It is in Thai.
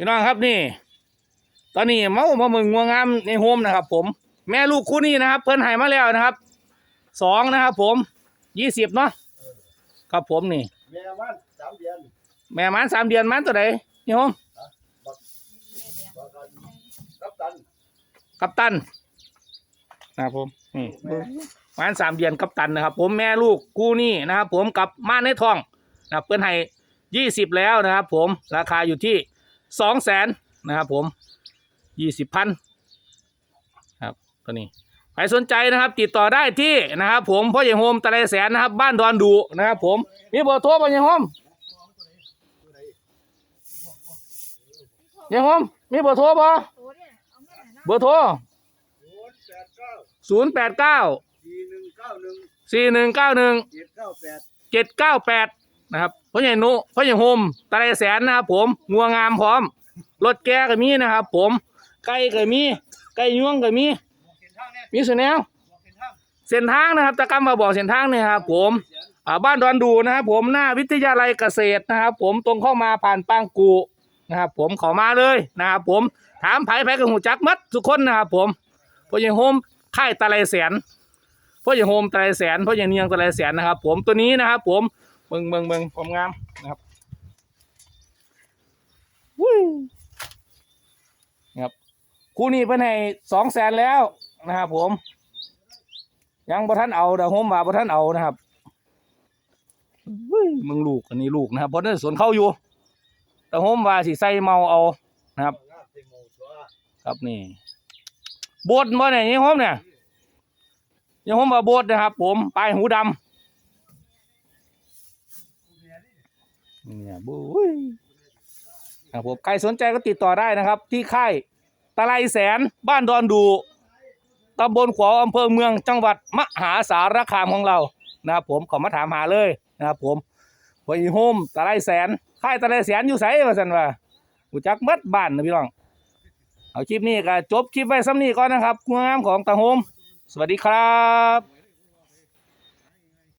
พี่น้องครับนี่ ตอนนี้เมามาเมืองงัวงามในโฮมนะครับ ผม แม่ลูกคู่นี้นะครับ เพิ่นให้มาแล้วนะครับสองนะครับ ผมยี่สิบเนาะครับผมนี่ แม่มันสามเดือนแม่มันสามเดือนมันตัวใดนี่โฮมบอกกันรับตันกัปตันนะครับผมนี่มันสามเดือนกัปตันนะครับ ผมแม่ลูกคู่นี้นะครับ ผมกับม่านในทองนะครับเพิ่นให้ยี่สิบแล้วนะครับ ผมราคาอยู่ที่ สองแสนนะครับผมยี่สิบพันครับตัวนี้ใครสนใจนะครับติดต่อได้ที่นะครับผมพ่อใหญ่โฮมตะไลแสนนะครับ บ้านดอนดูนะครับผมมีเบอร์โทรพ่อใหญ่โฮมใหญ่โฮมมีเบอร์โทรป่ะเบอร์โทรศูนย์แปดเก้าศูนย์แปดเก้าสี่หนึ่งเก้าหนึ่งสี่หนึ่งเก้าหนึ่งเจ็ดเก้าแปดเจ็ดเก้าแปดนะครับ พ่อใหญ่นุพ่อใหญ่โฮมตะไลแสนนะครับผมงัวงามพร้อมรถแกก็มีนะครับ ผมไก่ก็มีไก่ยวงก็มีเห็นทางเนี่ยมีส่วนแนวเส้นทางนะครับตะกำมาบอกเส้นทางเนี่ยครับผมอ่าบ้านดอนดูนะครับ ผมหน้าวิทยาลัยเกษตรนะครับ ผมตรงเข้ามาผ่านปางกูนะครับผมขอมาเลยนะครับผมถามไผไผกับหูจักมัดทุกคนนะครับผมพ่อใหญ่โฮมค่ายตะไลแสนพ่อใหญ่โฮมตะไลแสนพ่อใหญ่เนียงตะไลแสนนะครับ ผมตัวนี้นะครับ ผม เบิ่งเบิ่งเบิ่งความงามนะครับวุ้ยนะครับคู่นี้เพิ่นให้สองแสนแล้วนะครับผม ยังบ่ท่านเอาแต่โฮมว่าบ่ท่านเอานะครับเฮ้ยมึงลูกอันนี้ลูกนะครับเพราะนั่นสวนเข้าอยู่แต่โฮมว่าสิใส่เมาเอานะครับงามเต็มโมชัวครับนี่โบดบ่เนี่ยยังโฮมเนี่ยยังโฮมว่าโบดนะครับ ผมปลายหูดำ เนี่ยบุ้ยครับผมใครสนใจก็ติดต่อได้นะครับ ที่ค่ายตะไลแสนบ้านดอนดูตำบลขวาวอำเภอเมืองจังหวัดมหาสารคามของเรานะครับผมขอมาถามหาเลยนะครับผมพออีโฮมตะไลแสนค่ายตะไลแสนอยู่ไสว่าซั่นว่าหูจักเบิดบ้านนะพี่น้อง เอาคลิปนี้ก็จบคลิปไว้ซ้ำนี้ก่อนนะครับงามของตาโฮมสวัสดีครับ